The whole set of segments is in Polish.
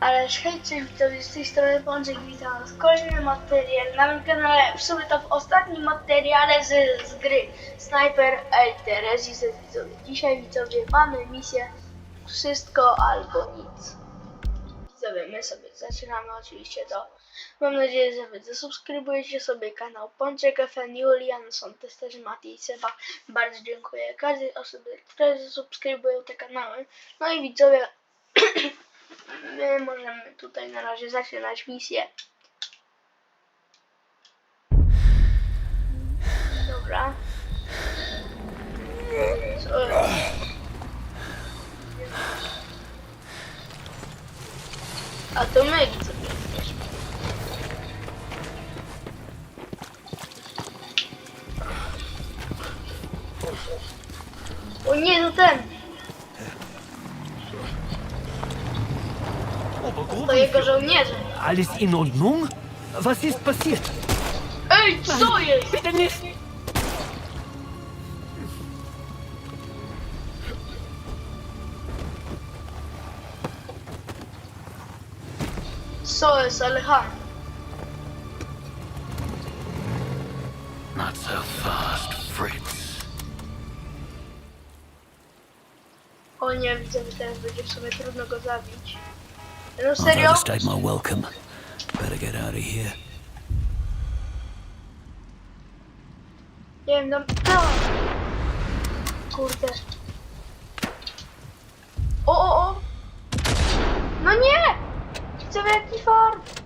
Ale hejcie widzowie, z tej strony Pączek, witam was w kolejnym materiale na moim kanale. W sumie to w ostatnim materiale z, z gry Sniper Elite Resistance widzowie. Dzisiaj widzowie mamy misję wszystko albo nic. Widzowie, my sobie zaczynamy oczywiście to. Mam nadzieję, że wy zasubskrybujecie sobie kanał Pączek FN, Julian, są testerzy Mati i Seba. Bardzo dziękuję każdej osobie, które zasubskrybują te kanały. No i widzowie, My możemy tutaj na razie zaczynać misję. Dobra. A to my jesteśmy. O nie, to ten! To jego żołnierze. Alles in Ordnung? Was ist passiert? Ej, co jest? Bitte nicht! Co jest, Alejandro? Not so fast, Fritz. O nie, widzę, że teraz będzie w sumie trudno go zabić. I've serio? overstayed my welcome. Better get out of here. Nie wiem, no... no. Kurde. O, oh, o, oh, o! Oh. No nie! Chcę jaki fart!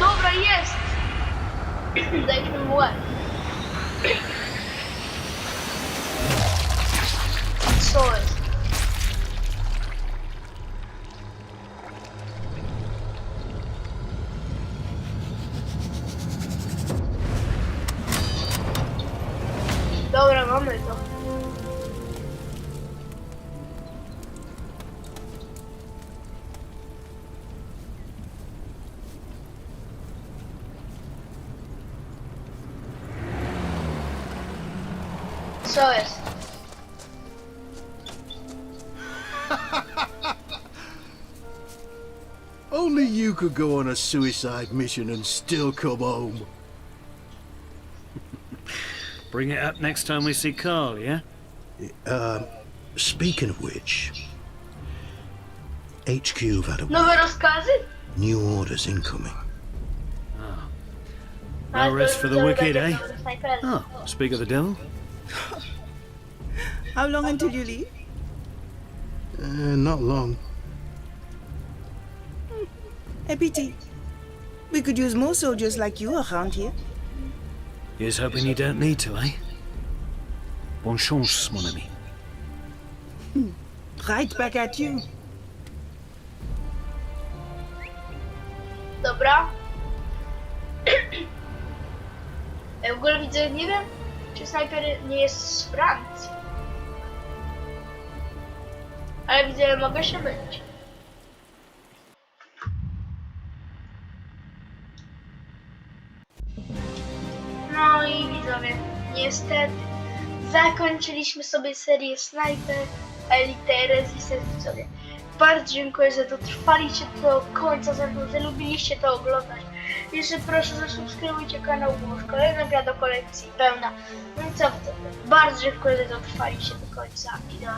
Dobra, jest! Dajmy mu łeb. Co jest? Dobra, mamy to. Only you could go on a suicide mission and still come home. Bring it up next time we see Carl, yeah? Speaking of which, HQ have had a Nowe rozkazy? new orders incoming. Ale to rest for the wicked, eh? Oh, speak of the devil. How long until you leave? Uh, not long. A pity. We could use more soldiers like you around here. Here's hoping you don't need to, eh? Bonne chance, mon ami. Right back at you. Dobra. Ja w ogóle widzę, nie wiem, czy snajper nie jest z Francji. Ale widzę, że mogę się mylić. No i widzowie, niestety zakończyliśmy sobie serię Sniper Elite Resistance widzowie. Bardzo dziękuję, że dotrwaliście do końca że lubiliście to oglądać. Jeszcze proszę zasubskrybujcie kanał, bo już kolejna gra do kolekcji pełna. No i co widzowie, bardzo dziękuję, że dotrwaliście do końca i do